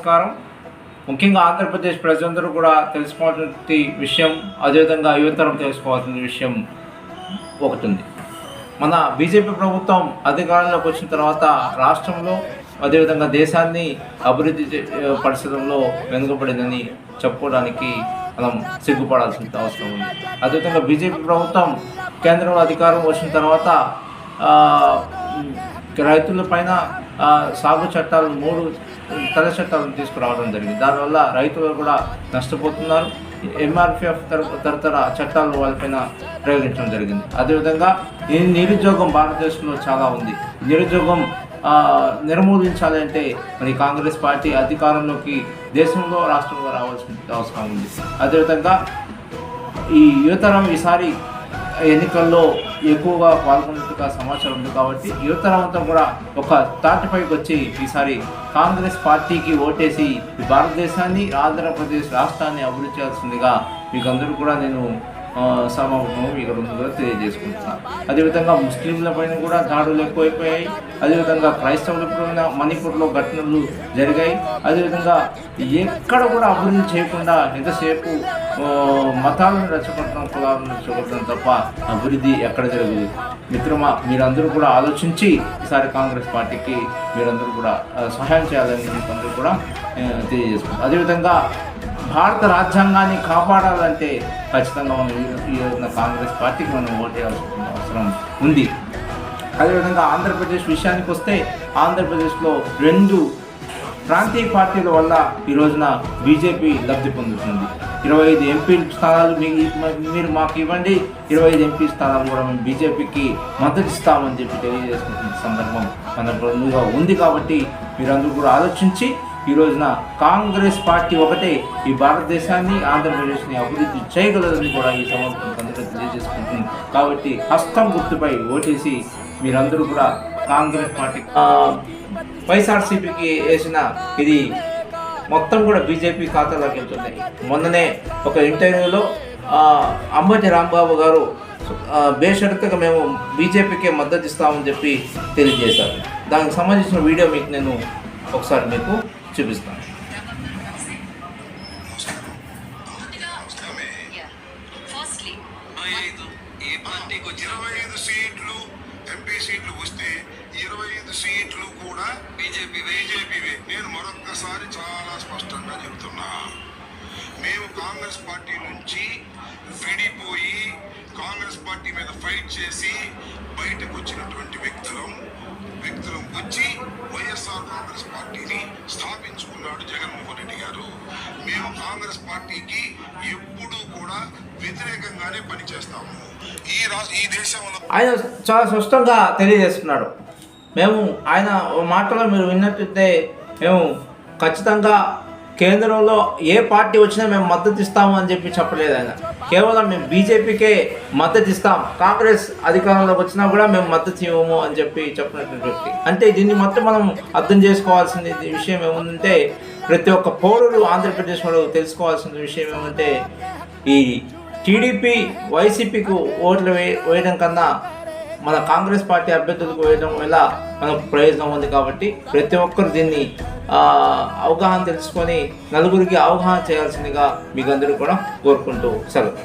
నమస్కారం. ముఖ్యంగా ఆంధ్రప్రదేశ్ ప్రజలందరూ కూడా తెలుసుకోవాల్సిన విషయం అదేవిధంగా యువతరం తెలుసుకోవాల్సిన విషయం ఒకటి ఉంది మన బీజేపీ ప్రభుత్వం అధికారంలోకి వచ్చిన తర్వాత రాష్ట్రంలో అదేవిధంగా దేశాన్ని అభివృద్ధి చే- పరచడంలో వెనుకబడిందని చెప్పుకోవడానికి మనం సిగ్గుపడాల్సిన అవసరం ఉంది. అదేవిధంగా బీజేపీ ప్రభుత్వం కేంద్రంలో అధికారం వచ్చిన తర్వాత రైతుల పైన సాగు చట్టాలు మూడు తల చట్టాలను తీసుకురావడం జరిగింది. దానివల్ల రైతులు కూడా నష్టపోతున్నారు. ఎంఆర్పిఎఫ్ తరతర చట్టాలు వాళ్ళపైన ప్రయోగించడం జరిగింది. అదేవిధంగా ఈ నిరుద్యోగం భారతదేశంలో చాలా ఉంది. నిరుద్యోగం నిర్మూలించాలి అంటే మరి కాంగ్రెస్ పార్టీ అధికారంలోకి దేశంలో రాష్ట్రంలో రావాల్సిన అవసరం ఉంది. అదేవిధంగా ఈ యువతరం ఈసారి ఎన్నికల్లో ఎక్కువగా పాల్గొన్నట్టుగా సమాచారం ఉంది కాబట్టి యువతరం అంతా కూడా ఒక తాటిపైకి వచ్చి ఈసారి కాంగ్రెస్ పార్టీకి ఓటేసి భారతదేశాన్ని ఆంధ్రప్రదేశ్ రాష్ట్రాన్ని అభివృద్ధి చేయాల్సిందిగా మీకు అందరూ కూడా నేను ఆ, ఇక్కడ ముందుగా తెలియజేసుకుంటున్నాను అదేవిధంగా ముస్లింల పైన కూడా దాడులు ఎక్కువైపోయాయి. అదేవిధంగా క్రైస్తవుల పైన మణిపూర్లో ఘటనలు జరిగాయి. అదేవిధంగా ఎక్కడ కూడా అభివృద్ధి చేయకుండా ఎంతసేపు మతాలను రెచ్చగొట్టడం కులాలను రెచ్చగొట్టడం తప్ప అభివృద్ధి ఎక్కడ జరగదు మిత్రమా మీరందరూ కూడా ఆలోచించి ఈసారి కాంగ్రెస్ పార్టీకి మీరందరూ కూడా సహాయం చేయాలని అందరూ కూడా తెలియజేసుకుంటారు అదేవిధంగా భారత రాజ్యాంగాన్ని కాపాడాలంటే ఖచ్చితంగా మనం ఈ- రోజున కాంగ్రెస్ పార్టీకి మనం ఓటేయాల్సిన అవసరం ఉంది. అదేవిధంగా ఆంధ్రప్రదేశ్ విషయానికి వస్తే ఆంధ్రప్రదేశ్లో రెండు ప్రాంతీయ పార్టీల వల్ల ఈ రోజున బీజేపీ లబ్ధి పొందుతుంది. ఇరవై ఐదు ఎంపీ స్థానాలు మీ మీరు మాకు ఇవ్వండి. ఇరవై ఐదు ఎంపీ స్థానాలు కూడా మేము బీజేపీకి మద్దతు ఇస్తామని చెప్పి తెలియజేసుకుంటున్న సందర్భం మన ఉంది కాబట్టి మీరందరూ కూడా ఆలోచించి ఈ రోజున కాంగ్రెస్ పార్టీ ఒకటే ఈ భారతదేశాన్ని ఆంధ్రప్రదేశ్ని అభివృద్ధి చేయగలదని కూడా ఈ సందర్భంగా తెలియజేసుకుంటుంది. కాబట్టి హస్తం గుర్తుపై ఓటేసి మీరందరూ కూడా కాంగ్రెస్ పార్టీ వైఎస్ఆర్సీపీకి వేసిన ఇది మొత్తం కూడా బీజేపీ ఖాతాలోకి వెళ్తున్నాయి. మొన్ననే ఒక ఇంటర్వ్యూలో అంబటి రాంబాబు గారు ఆ, బేషరతుగా మేము బీజేపీకే మద్దతు ఇస్తామని చెప్పి తెలియజేశారు. దానికి సంబంధించిన వీడియో మీకు నేను ఒకసారి మీకు చూపిస్తాను. ఇరవై ఐదు సీట్లు ఎంపీ సీట్లు వస్తే ఇరవై ఐదు సీట్లు కూడా బీజేపీ బీజేపీవే. నేను మరొక్కసారి చాలా స్పష్టంగా చెబుతున్నా మేము కాంగ్రెస్ పార్టీ నుంచి విడిపోయి కాంగ్రెస్ పార్టీ మీద ఫైట్ చేసి బయటకు వచ్చినటువంటి వ్యక్తులం వ్యక్తులం వచ్చి వైఎస్ఆర్ కాంగ్రెస్ పార్టీని స్థాపించుకున్నాడు జగన్మోహన్ రెడ్డి గారు. మేము కాంగ్రెస్ పార్టీకి ఎప్పుడూ కూడా వ్యతిరేకంగానే పనిచేస్తాము. ఈ రాష్ట్ర ఈ దేశంలో ఆయన చాలా స్పష్టంగా తెలియజేస్తున్నాడు. మేము ఆయన మాటలో మీరు విన్నట్లయితే మేము ఖచ్చితంగా కేంద్రంలో ఏ పార్టీ వచ్చినా మేము మద్దతు ఇస్తాము అని చెప్పి చెప్పలేదు ఆయన. కేవలం మేము బీజేపీకే మద్దతు ఇస్తాం. కాంగ్రెస్ అధికారంలోకి వచ్చినా కూడా మేము మద్దతు ఇవ్వము అని చెప్పి చెప్పినటువంటి వ్యక్తి. అంటే దీన్ని మొత్తం మనం అర్థం చేసుకోవాల్సిన విషయం ఏముందంటే ప్రతి ఒక్క పౌరుడు ఆంధ్రప్రదేశ్ వాడు తెలుసుకోవాల్సిన విషయం ఏమంటే ఈ టీడీపీ వైసీపీకి ఓట్లు వే వేయడం కన్నా మన కాంగ్రెస్ పార్టీ అభ్యర్థులకు వేయడం వల్ల మనకు ప్రయోజనం ఉంది కాబట్టి ప్రతి ఒక్కరు దీన్ని అవగాహన తెలుసుకొని నలుగురికి అవగాహన చేయాల్సిందిగా మీకు అందరూ కూడా కోరుకుంటూ సెలవు.